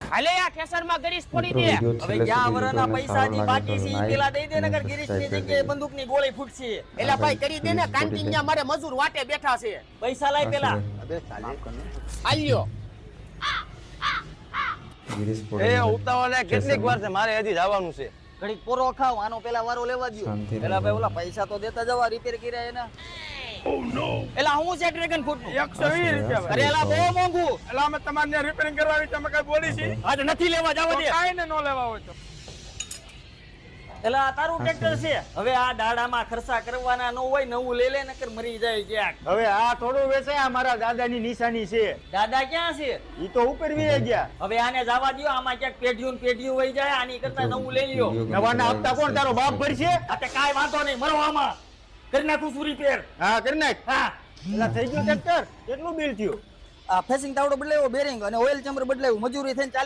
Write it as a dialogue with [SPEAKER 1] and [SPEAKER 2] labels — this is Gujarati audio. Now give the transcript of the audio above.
[SPEAKER 1] હાલે આ કેસરમાં ગરીસ પડી દે.
[SPEAKER 2] હવે જ્યાં વરના પૈસા જે બાકી છે ઈ પેલા દઈ દે
[SPEAKER 3] નગર
[SPEAKER 2] નકર ગિરીશની જગ્યાએ બંદૂકની ગોળી ફૂટશે.
[SPEAKER 1] એલા ભાઈ કરી દે ને કાંતિન
[SPEAKER 3] કરી
[SPEAKER 1] મારે મજૂર વાટે બેઠા છે.
[SPEAKER 2] પૈસા લાય પેલા.
[SPEAKER 1] આલ્યો.
[SPEAKER 3] ગિરીશ
[SPEAKER 4] એ ઉતાવળે કેટલીક વાર છે મારે હજી જવાનું છે.
[SPEAKER 2] ઘડીક પોરો ખાવ આનો પેલા વારો લેવા દ્યો. પેલા ભાઈ ઓલા પૈસા તો દેતા જવા રિપેર કર્યા એના.
[SPEAKER 1] એલા હું છે ડ્રેગન ફ્રૂટ
[SPEAKER 5] એકસો વીસ રૂપિયા
[SPEAKER 1] અરે એલા બહુ મોંઘું.
[SPEAKER 5] એટલે અમે તમારે રિપેરિંગ કરવા તમે કઈ બોલી છે
[SPEAKER 1] આજે નથી લેવા જવા દે.
[SPEAKER 5] કાંઈ ને ન લેવા હોય તો.
[SPEAKER 2] એલા આ તારું ટ્રેક્ટર છે? હવે આ દાડામાં ખર્ચા કરવાના ન હોય નવું લઈ લે નકર મરી જાય ક્યાંક.
[SPEAKER 6] હવે આ થોડું વેચે આ મારા દાદાની નિશાની છે.
[SPEAKER 2] દાદા ક્યાં છે?
[SPEAKER 6] ઈ તો ઉપર વી ગયા.
[SPEAKER 2] હવે આને જવા દ્યો આમાં ક્યાંક પેઢીયું ને પેઢીયું વહી જાય આની કરતા નવું લઈ લ્યો.
[SPEAKER 6] નવાના હપ્તા કોણ તારો બાપ ભરશે?
[SPEAKER 2] આ તે કાંઈ વાંધો નહીં મરો આમાં કરી નાખું છું રિપેર
[SPEAKER 6] હા કરી નાખ.
[SPEAKER 2] હા.
[SPEAKER 6] એટલે થઈ ગયું ટ્રેક્ટર કેટલું બિલ થયું?
[SPEAKER 2] આ ફેસિંગ તાવડો બદલાવ્યો બેરિંગ અને ઓઇલ ચેમ્બર બદલાવ્યું મજૂરી થઈને ચાલી